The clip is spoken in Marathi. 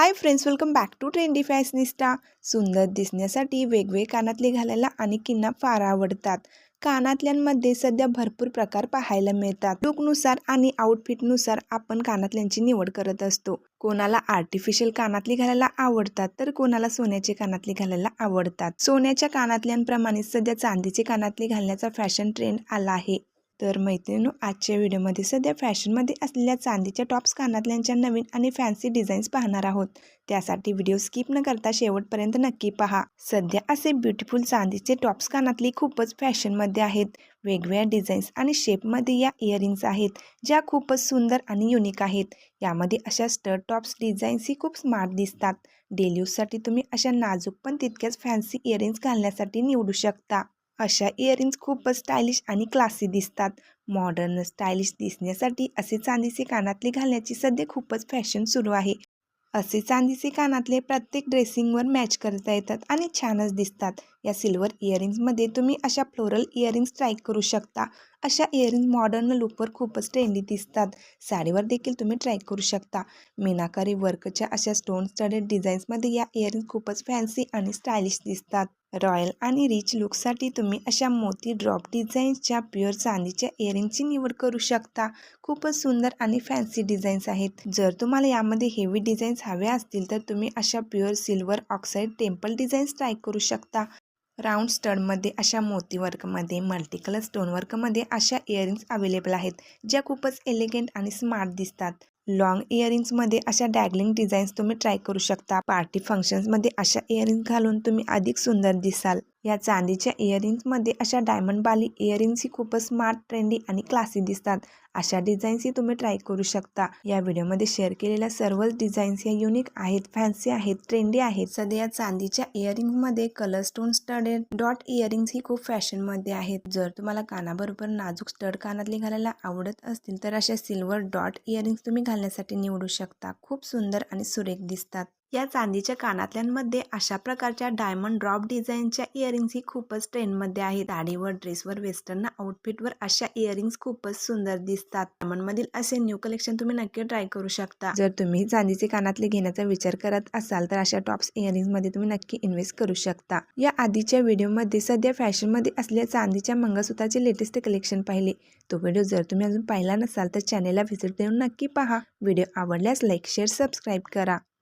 Hi friends welcome back to trendy fashionista सुंदर दिसण्यासाठी वेगवेगळे कानातले घालायला आणि किन्ना फार आवडतात. कानातल्यांमध्ये सध्या भरपूर प्रकार पाहायला मिळतात. लुकनुसार आणि आउटफिटनुसार आपण कानातल्यांची निवड करत असतो. कोणाला आर्टिफिशियल कानातली घालायला आवडतात तर कोणाला सोन्याचे कानातले घालायला आवडतात. सोन्याच्या कानातल्यांप्रमाणे सध्या चांदीचे कानातले घालण्याचा फॅशन ट्रेंड आला आहे. तर मैत्रिणीनो आजच्या व्हिडिओमध्ये सध्या फॅशनमध्ये असलेल्या चांदीच्या टॉप्स कानातल्यांच्या नवीन आणि फॅन्सी डिझाईन्स पाहणार आहोत. त्यासाठी व्हिडिओ स्किप न करता शेवटपर्यंत नक्की पहा. सध्या असे ब्युटिफुल चांदीचे टॉप्स कानातली खूपच फॅशनमध्ये आहेत. वेगवेगळ्या डिझाईन्स आणि शेपमध्ये या इयरिंग्स आहेत ज्या खूपच सुंदर आणि युनिक आहेत. यामध्ये अशा स्टड टॉप्स डिझाईन्स ही खूप स्मार्ट दिसतात. डेली यूजसाठी तुम्ही अशा नाजूक पण तितक्याच फॅन्सी इयरिंग्स घालण्यासाठी निवडू शकता. अशा इयरिंग्स खूपच स्टायलिश आणि क्लासी दिसतात. मॉडर्न स्टायलिश दिसण्यासाठी असे चांदीचे कानातले घालण्याची सध्या खूपच फॅशन सुरू आहे. असे चांदीचे कानातले प्रत्येक ड्रेसिंगवर मॅच करता येतात आणि छानच दिसतात. या सिल्वर इयरिंग्समध्ये तुम्ही अशा फ्लोरल इयरिंग्स ट्राय करू शकता. अशा इयरिंग मॉडर्न लुकवर खूपच ट्रेंडी दिसतात. साडीवर देखील तुम्ही ट्राय करू शकता. मीनाकारी वर्कच्या अशा स्टोन स्टडेड डिझाईन्समध्ये या इयरिंग खूपच फॅन्सी आणि स्टायलिश दिसतात. रॉयल आणि रिच लुकसाठी तुम्ही अशा मोती ड्रॉप डिझाईन्सच्या प्युअर चांदीच्या इयरिंगची निवड करू शकता. खूपच सुंदर आणि फॅन्सी डिझाईन्स आहेत. जर तुम्हाला यामध्ये हेवी डिझाईन्स हव्या असतील तर तुम्ही अशा pure silver oxide temple designs try करू शकता. राऊंड स्टडमध्ये अशा मोती वर्कमध्ये मल्टिकलर स्टोन वर्कमध्ये अशा इयरिंग्स अवेलेबल आहेत ज्या खूपच एलिगंट आणि स्मार्ट दिसतात. लॉंग इयरिंग्समध्ये अशा डॅगलिंग डिझाईन्स तुम्ही ट्राय करू शकता. पार्टी फंक्शन्समध्ये अशा इयरिंग्स घालून तुम्ही अधिक सुंदर दिसाल. या चांदीच्या इयरिंग्समध्ये अशा डायमंड बाली इयरिंग्स ही खूपच स्मार्ट ट्रेंडी आणि क्लासी दिसतात. अशा डिझाईन्सही तुम्ही ट्राय करू शकता. या व्हिडिओमध्ये शेअर केलेल्या सर्वच डिझाईन्स या युनिक आहेत फॅन्सी आहेत ट्रेंडी आहेत. सध्या चांदीच्या इयरिंगमध्ये colour stone studded dot earrings ही खूप फॅशनमध्ये आहेत. जर तुम्हाला कानाबरोबर नाजूक स्टड कानातले घालायला आवडत असतील तर अशा सिल्वर डॉट इयरिंग्स तुम्ही घालण्यासाठी निवडू शकता. खूप सुंदर आणि सुरेख दिसतात. या चांदीच्या कानातल्यांमध्ये अशा प्रकारच्या डायमंड ड्रॉप डिझाईनच्या इयरिंग्स ही खूपच ट्रेंडमध्ये आहेत. दाढीवर ड्रेसवर वेस्टर्न आउटफिटवर अशा इयरिंग्स खूपच सुंदर दिसतात. डायमंडमधील असे न्यू कलेक्शन तुम्ही नक्की ट्राय करू शकता. जर तुम्ही चांदीचे कानातले घेण्याचा विचार करत असाल तर अशा टॉप्समध्ये तुम्ही नक्की इन्व्हेस्ट करू शकता. या आधीच्या व्हिडिओमध्ये सध्या फॅशनमध्ये असलेल्या चांदीच्या मंगळसूत्राचे लेटेस्ट कलेक्शन पाहिले. तो व्हिडिओ जर तुम्ही अजून पाहिला नसाल तर चॅनेलला व्हिजिट देऊन नक्की पहा. व्हिडिओ आवडल्यास लाईक शेअर सबस्क्राईब करा.